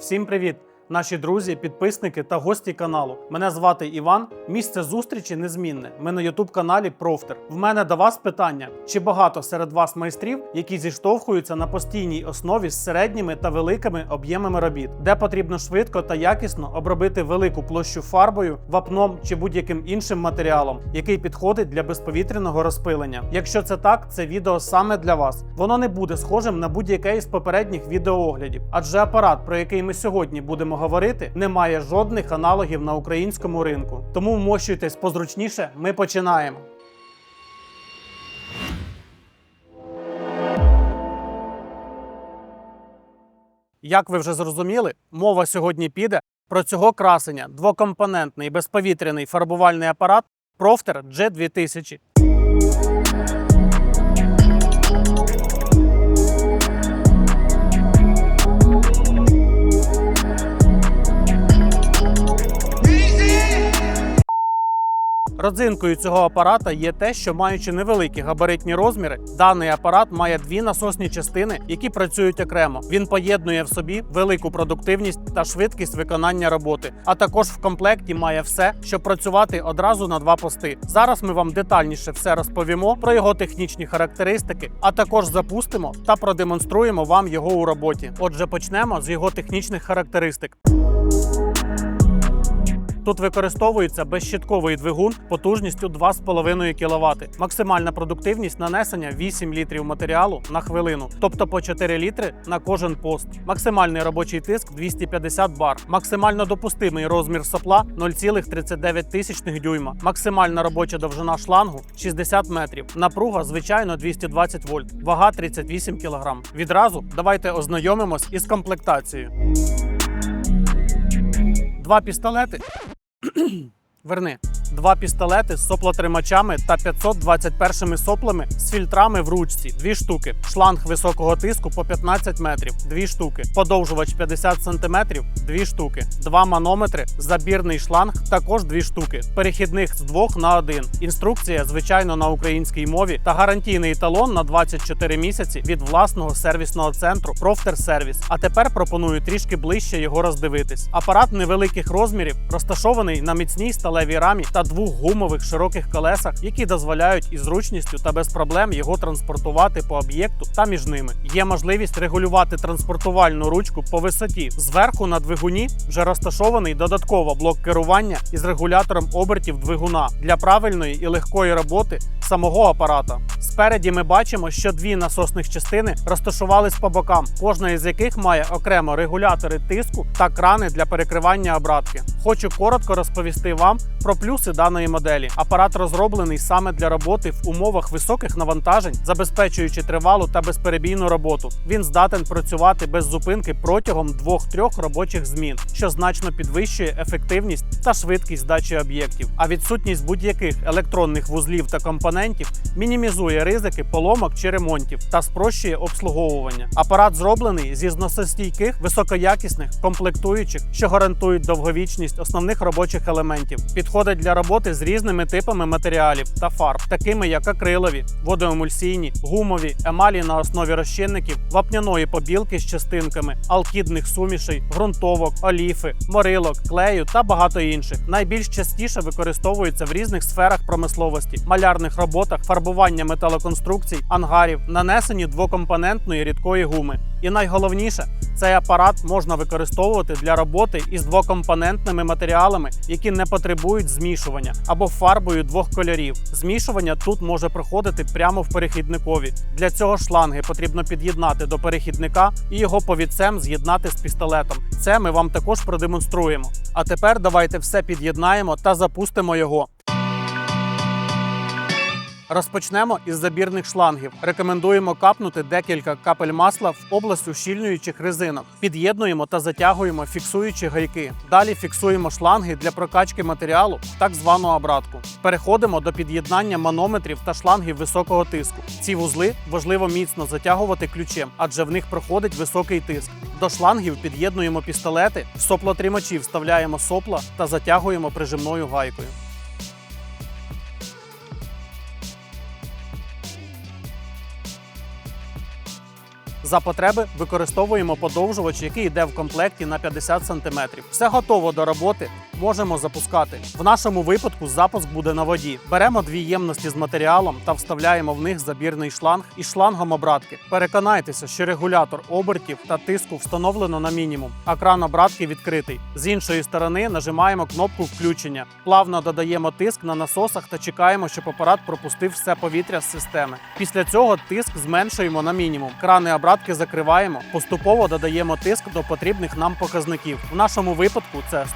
Всім привіт! Наші друзі, підписники та гості каналу. Мене звати Іван. Місце зустрічі незмінне. Ми на Ютуб каналі Профтер. В мене до вас питання: чи багато серед вас майстрів, які зіштовхуються на постійній основі з середніми та великими об'ємами робіт, де потрібно швидко та якісно обробити велику площу фарбою, вапном чи будь-яким іншим матеріалом, який підходить для безповітряного розпилення. Якщо це так, це відео саме для вас. Воно не буде схожим на будь-яке із попередніх відеооглядів, адже апарат, про який ми сьогодні будемо говорити, не має жодних аналогів на українському ринку. Тому вмощуйтесь позручніше. Ми починаємо. Як ви вже зрозуміли, мова сьогодні піде про цього красення двокомпонентний безповітряний фарбувальний апарат Profter G2000. Родзинкою цього апарата є те, що маючи невеликі габаритні розміри, даний апарат має дві насосні частини, які працюють окремо. Він поєднує в собі велику продуктивність та швидкість виконання роботи. А також в комплекті має все, щоб працювати одразу на два пости. Зараз ми вам детальніше все розповімо про його технічні характеристики, а також запустимо та продемонструємо вам його у роботі. Отже, почнемо з його технічних характеристик. Тут використовується безщитковий двигун потужністю 2,5 кВт. Максимальна продуктивність нанесення 8 літрів матеріалу на хвилину, тобто по 4 літри на кожен пост. Максимальний робочий тиск 250 бар. Максимально допустимий розмір сопла 0,39 дюйма. Максимальна робоча довжина шлангу 60 метрів. Напруга звичайно 220 вольт. Вага 38 кг. Відразу давайте ознайомимось із комплектацією. Два пістолети. Верни. Два пістолети з соплотримачами та 521 соплами з фільтрами в ручці. Дві штуки. Шланг високого тиску по 15 метрів. Дві штуки. Подовжувач 50 см. Дві штуки. Два манометри. Забірний шланг. Також дві штуки. Перехідних з двох на один. Інструкція, звичайно, на українській мові та гарантійний талон на 24 місяці від власного сервісного центру Service. А тепер пропоную трішки ближче його роздивитись. Апарат невеликих розмірів розташований на міцній сталевій рамі та двох гумових широких колесах, які дозволяють із зручністю та без проблем його транспортувати по об'єкту та між ними. Є можливість регулювати транспортувальну ручку по висоті. Зверху на двигуні вже розташований додатково блок керування із регулятором обертів двигуна для правильної і легкої роботи самого апарата. Спереді ми бачимо, що дві насосних частини розташувались по бокам, кожна із яких має окремо регулятори тиску та крани для перекривання обратки. Хочу коротко розповісти вам про плюси даної моделі. Апарат розроблений саме для роботи в умовах високих навантажень, забезпечуючи тривалу та безперебійну роботу. Він здатен працювати без зупинки протягом 2-3 робочих змін, що значно підвищує ефективність та швидкість здачі об'єктів. А відсутність будь-яких електронних вузлів та компонентів мінімізує ризики поломок чи ремонтів та спрощує обслуговування. Апарат зроблений зі зносостійких високоякісних комплектуючих, що гарантують довговічність основних робочих елементів. Підходить для роботи з різними типами матеріалів та фарб, такими як акрилові, водоемульсійні, гумові, емалі на основі розчинників, вапняної побілки з частинками, алкідних сумішей, ґрунтовок, оліфи, морилок, клею та багато інших. Найбільш частіше використовується в різних сферах промисловості, малярних роботах, фарбування металоконструкцій, ангарів, нанесенні двокомпонентної рідкої гуми. І найголовніше, цей апарат можна використовувати для роботи із двокомпонентними матеріалами, які не потребують змішування або фарбою двох кольорів. Змішування тут може проходити прямо в перехідникові. Для цього шланги потрібно під'єднати до перехідника і його повідцем з'єднати з пістолетом. Це ми вам також продемонструємо. А тепер давайте все під'єднаємо та запустимо його. Розпочнемо із забірних шлангів. Рекомендуємо капнути декілька капель масла в область ущільнюючих резинок. Під'єднуємо та затягуємо фіксуючі гайки. Далі фіксуємо шланги для прокачки матеріалу, так звану обратку. Переходимо до під'єднання манометрів та шлангів високого тиску. Ці вузли важливо міцно затягувати ключем, адже в них проходить високий тиск. До шлангів під'єднуємо пістолети, в соплотримачі вставляємо сопла та затягуємо прижимною гайкою. За потреби використовуємо подовжувач, який йде в комплекті на 50 см. Все готово до роботи. Можемо запускати. В нашому випадку запуск буде на воді. Беремо дві ємності з матеріалом та вставляємо в них забірний шланг із шлангом обратки. Переконайтеся, що регулятор обертів та тиску встановлено на мінімум, а кран обратки відкритий. З іншої сторони нажимаємо кнопку включення. Плавно додаємо тиск на насосах та чекаємо, щоб апарат пропустив все повітря з системи. Після цього тиск зменшуємо на мінімум. Крани обратки закриваємо. Поступово додаємо тиск до потрібних нам показників. В нашому випадку це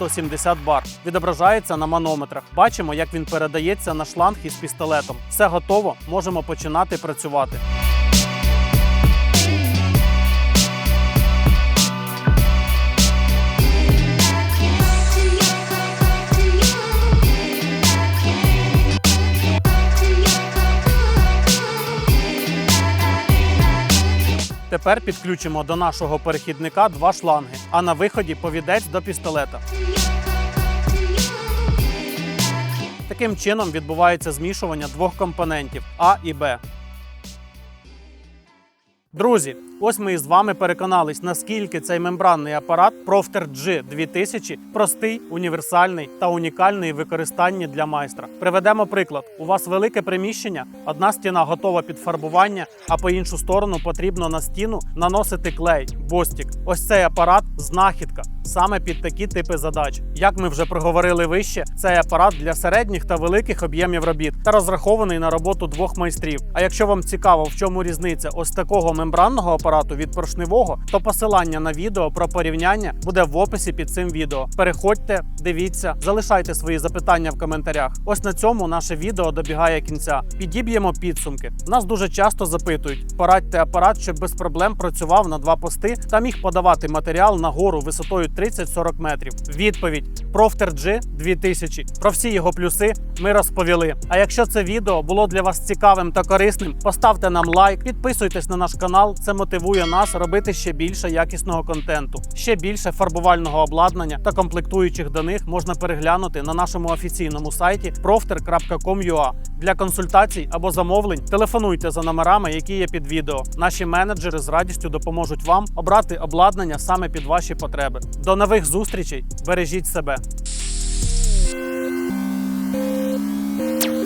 160-170 бар. Відображається на манометрах. Бачимо, як він передається на шланг із пістолетом. Все готово, можемо починати працювати. Тепер підключимо до нашого перехідника два шланги, а на виході повідець до пістолета. Таким чином відбувається змішування двох компонентів А і Б. Друзі, ось ми із вами переконались, наскільки цей мембранний апарат Profter G 2000 простий, універсальний та унікальний в використанні для майстра. Приведемо приклад: у вас велике приміщення, одна стіна готова під фарбування, а по іншу сторону потрібно на стіну наносити клей, бостік. Ось цей апарат знахідка саме під такі типи задач. Як ми вже проговорили вище, цей апарат для середніх та великих об'ємів робіт та розрахований на роботу двох майстрів. А якщо вам цікаво, в чому різниця ось такого мембранного апарату від поршневого, то посилання на відео про порівняння буде в описі під цим відео. Переходьте, дивіться, залишайте свої запитання в коментарях. Ось на цьому наше відео добігає кінця. Підіб'ємо підсумки. Нас дуже часто запитують: порадьте апарат, щоб без проблем працював на два пости та міг подавати матеріал на гору висотою 30-40 метрів. Відповідь Profter G 2000. Про всі його плюси ми розповіли. А якщо це відео було для вас цікавим та корисним, поставте нам лайк, підписуйтесь на наш канал. Це мотивує нас робити ще більше якісного контенту. Ще більше фарбувального обладнання та комплектуючих до них можна переглянути на нашому офіційному сайті profter.com.ua. Для консультацій або замовлень телефонуйте за номерами, які є під відео. Наші менеджери з радістю допоможуть вам обрати обладнання саме під ваші потреби. До нових зустрічей! Бережіть себе! Thank you.